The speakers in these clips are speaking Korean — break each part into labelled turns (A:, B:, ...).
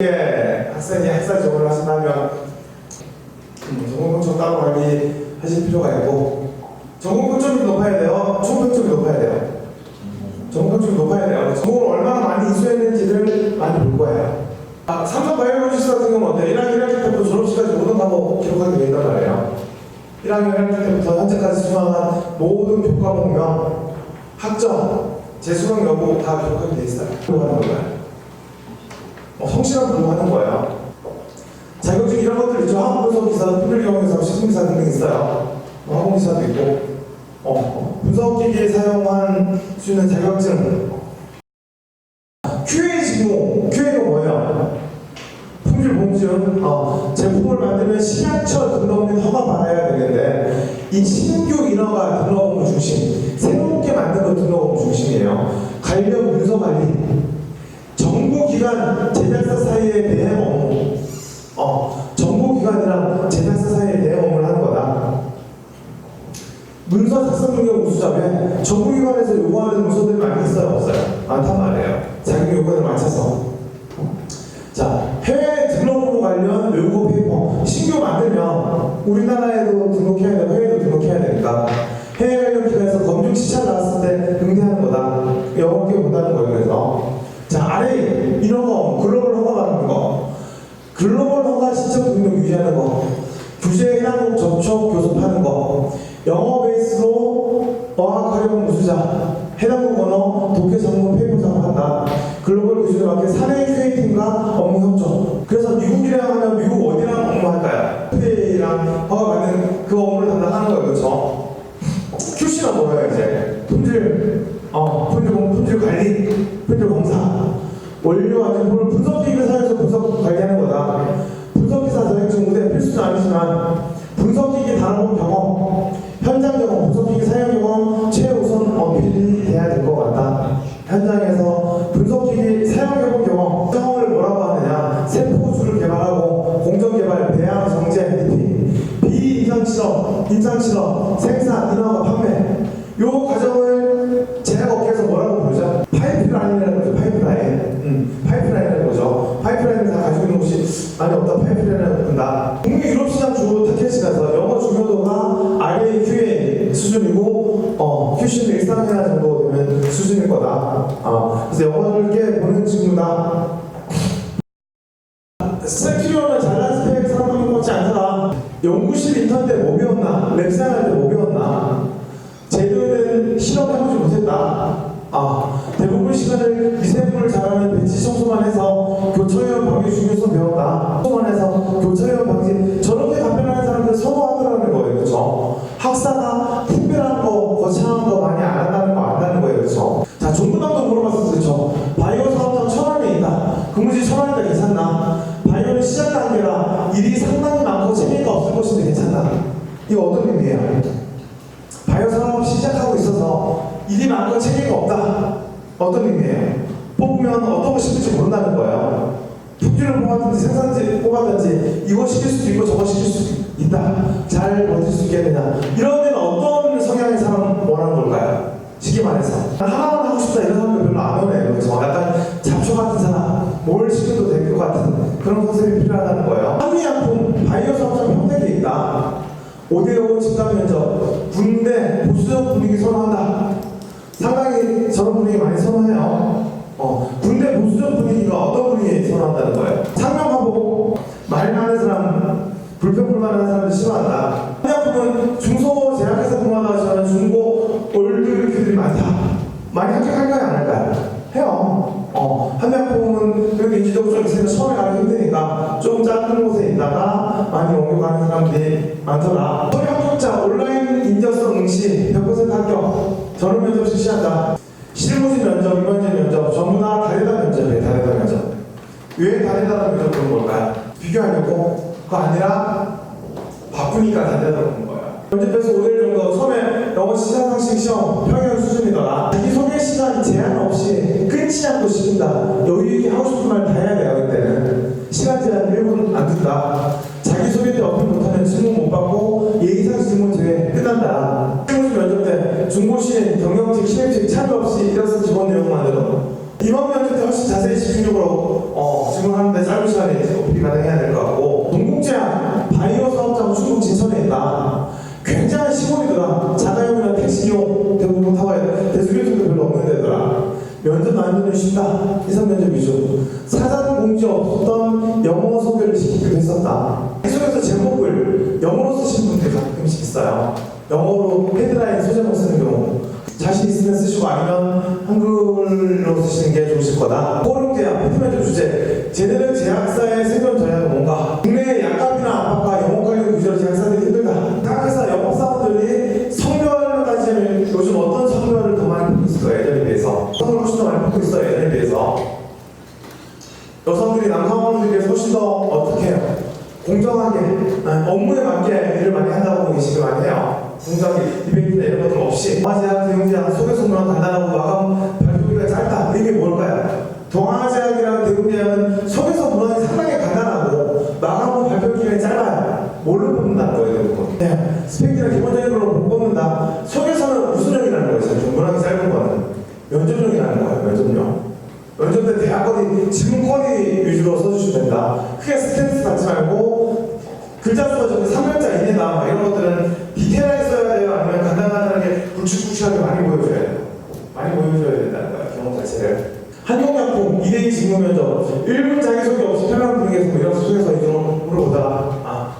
A: 예, 학생이 학사 지원을 하신다면 음, 전공 평점 따로 관리하실 필요가 있고 전공 평점이 높아야 돼요. 총 평점이 높아야 돼요. 전공 평점이 높아야 돼요. 전공을 얼마나 많이 이수했는지를 많이 볼 거예요. 아, 삼성 바이오로지스 같은 경우는 어때요? 1학년 1학기 때부터 졸업시까지 모든 과목 기록하게 돼 있단 말이에요. 1학년 1학기 때부터 현재까지 수강한 모든 교과목명, 학점, 재수강 여부 다 기록하게 돼 있어요. 그거 하는 거예요. 어, 성실한 공부하는 거예요. 자격증 이런 것들 있죠. 학원분석 기사, 특별경영기사, 시승기사 등등 있어요. 어, 학원기사도 있고. 어, 어, 분석기기에 사용한 수 있는 자격증. QA 직무, QA가 뭐예요? 품질 공증, 어, 제품을 만들면 식약처 등록 및 허가 받아야 되는데 이 신규 인허가 등록 업무 중심, 새롭게 만든 거 등록 업무 중심이에요. 관련 문서 관리, 정보기관 제작사 사이의 대행 업무 어, 정보기관이랑 제작사 사이의 대행 업무를 하는 거다. 문서 작성 능력 우수자면 정보기관에서 요구하는 문서들이 많이 있어요 없어요? 많단 말이에요. 자기 요구에 맞춰서. 자 해외 등록 업무 관련 외국어 페이퍼 신규 만들면 우리나라에도 등록해야 되고 해외도 등록해야 되니까 글로벌 허가 신청 등록 유지하는 거 규제 해당국 접촉 교섭하는 거 영어 베이스로 어학 활용 우수자 해당국 언어 독해 전문 페이퍼 작업한다. 글로벌 기준에 맞게 사내 QA팀과 업무 협조 개발하고 공정개발 배양 정제 DP 비임상 실험, 임상 실험, 생산, 인허가, 판매 요 과정을 제약업계에서 뭐라고 부르죠? 파이프라인이라는 거죠. 파이프라인. 음, 파이프라인이라는 거죠. 파이프라인을 다 가지고 있는 곳이 많이 없다. 파이프라인을 부른다. 국내 유럽시장 주 타켓이라서 영어 중요도가 RAQA 수준이고 어, QC는 일상회화 정도 되면 수준일 거다. 어, 그래서 영어를 꽤 보는 친구다. 스펙트리온을 잘난 스펙 사람들이 먹지 않더라. 연구실 인턴 때 뭐 배웠나? 랩사할 때뭐 배웠나? 제대로된 실험해보지 못했다. 아, 대부분 시간을 미생물을 잘하는 배치 청소만 해서 교차위 일이 상당히 많고 재미가 없을 것인데 괜찮나? 이거 어떤 의미예요? 바이오 산업 시작하고 있어서 일이 많고 체계가 없다. 어떤 의미예요? 뽑으면 어떤 거 시킬지 모른다는 거예요. 품질을 뽑았든지 생산지 뽑았든지 이거 시킬 수도 있고 저거 시킬 수도 있다. 잘 버틸 수 있겠느냐. 이런 데는 어떤 성향의 사람 원하는 걸까요? 쉽게 말해서 하나만 하고 싶다 이런 5대5 집단 면접, 군대, 보수적 분위기 선호한다. 상당히 저런 분위기 많이 선호해요. 어, 군대 보수적 분위기가 어떤 분위기 선호한다는 거예요? 상명하고 말 많은 사람, 불평불만하는 사람들 싫어한다. 한약품은 중소 제약회사 분마다 지원하는 중고 올드들이 많다. 많이 합격할까요? 안 할까요? 해요. 어, 한약품은 그래도 인지적으로 좀 있으니까 처음에 가기 힘드니까 좀 작은 곳에 있다가 옮겨가는 사람들이 많더라. 소리 합격자 온라인 인적성 응시 100% 합격. 전원 면접 실시한다. 실무진 면접, 일반진 면접 전부 다 다르다 면접이에요. 다르다 면접. 왜 다르다는 면접 보는 걸까요? 비교하려고? 그거 아니라 바쁘니까 다르다고 보는 거예요. 면접에서 5일 정도 처음에 영어 시장 상식 시험 평형 수준이더라. 자기 소개 시간 제한 없이 끊지 않고 시킨다. 여유 있게 하고 싶은 말 다 해야 돼요 중고시에 경영직, 신입직 참여 없이 일어서 직원 내용만으로 이번 면접 때 훨씬 자세히 집중적으로 어, 질문하는데 짧은 시간에 어필이 가능해야 될 것 같고 동국제약 바이오 사업자고 중국 진천에 있다. 굉장히 시골이더라. 자가용이나 택시용 대부분 타봐야 대수교통도 별로 없는 데더라. 면접 만드는 쉽다. 이상 면접 위주. 사전 공지 없던 영어 소개를 시키기로 했었다. 해석에서 제목을 영어로 쓰신 분들 가끔씩 있어요. 영어로 헤드라인 소제목 쓰는 경우. 자신 있으면 쓰시고 아니면 한글로 쓰시는 게 좋으실 거다. 포럼 제약, 피트면접 주제. 제대로 제약사의 생존 전략은 뭔가? 국내의 약값이나 압박과 영어 관련 구조로 제약사들이 힘들다. 각 회사 영업사원들이 성별로 따지면 요즘 어떤 성별을 더 많이 뽑고 있어 예전에 비해서. 성을 훨씬 더 많이 뽑고 있어 예전에 비해서. 여성들이 남성들에 비해서 훨씬 더 어떻게? 공정하게 아, 업무에 맞게 공정하게 디베이트나 이런 것들 없이 동아제약, 대웅제약, 소개소문은 간단하고 마감 발표기가 짧다. 이게 뭘까요? 동아제약이랑 대웅제약은 소개서 문항이 상당히 간단하고 마감 후 발표 기간이 짧아요. 뭘로 뽑는다는 거예요, 대부분. 네, 스펙이나 기본적인 걸로 못 뽑는다. 소개서는 우수령이라는 거예요. 문항이 짧은 거는 면접용이라는 거예요. 면접용. 면접 때 대학거리 질문거리 위주로 써주시면 된다. 크게 스트레스 받지 말고 글자 수가 적게 3글자 이내다 막 이런 것들은 디테일하게 써야 돼요. 아니면 굵직굵직하게 많이 보여줘야 돼요. 많이 보여줘야 된다는 거야. 경험 자체를. 한국약품 2대2 직무 면접 1분 자기소개 없이 편한 분위기에서 뭐 이런 속에서 이런 물어보다가 아.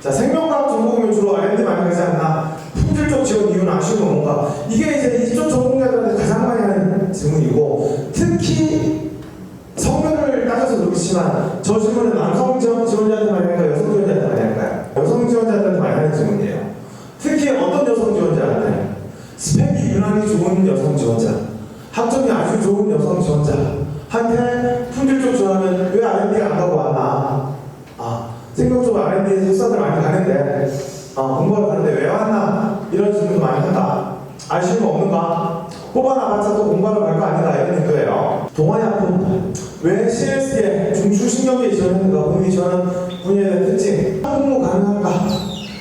A: 자 생명과학 전공이면 주로 R&D 많이 가지 않나 품질적 지원 이유는 아쉬운 건 뭔가 이게 이제 이쪽 전공자들한테 가장 많이 하는 질문이고 특히 성별을 따져서 그렇지만 저 질문은 남성 지원, 지원자한테 많이 할까요? 여성 지원자한테 많이 할까요? 여성 지원자한테 많이 하는 질문이에요 특히 어떤 여성 지원자한테 스펙이 유난히 좋은 여성 지원자 학점이 아주 좋은 여성 지원자한테 품질적 지원하면 왜 R&D가 안 가고 왔나? 아 생각적으로 R&D 석사들 많이 가는데 아, 공부하러 가는데 왜 왔나? 이런 질문도 많이 한다. 아쉬운 거 없는가? 뽑아놔봤자 또 공부하러 갈 거 아닌가 이런 의도예요. 동아약품 왜 CS에 중추신경계 지원했는가? 본인이 분야에 대한 특징. 학부 가능한가?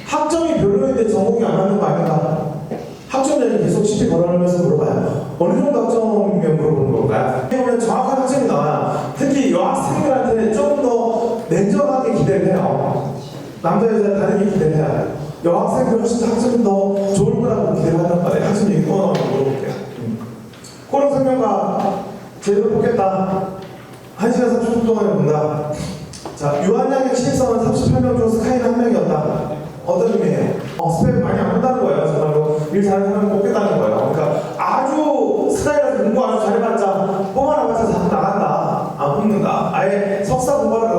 A: 학점이 별로인데 전공이 안 맞는 거 아닌가 학점자는 계속 시비 걸어가면서 물어봐요. 어느 정도 학점이면 물어보는 걸까요? 보면 정확한 학점이 나와요. 특히 여학생들한테는 조금 더 냉정하게 기대를 해요. 남자 여자 다르게 기대를 해야 돼요. 여학생들 훨씬 더 학점이 더 좋을 거라고 기대를 한단 말이에요. 학점 얘기 또 하나 물어볼게요. 음. 코로 설명과 제대로 뽑겠다. 1시간 30분 동안에 본다. 자 유한양의 신입사원 38명 중 스카이는 한 명이었다. 어떤 의미예요? 어, 스펙 일 잘하는 사람 뽑겠다는 거예요. 그러니까 아주 스카이라서 공부 아주 잘해봤자 뽑아놔봤자 다 나간다. 안 뽑는다. 아예 석사 공부하러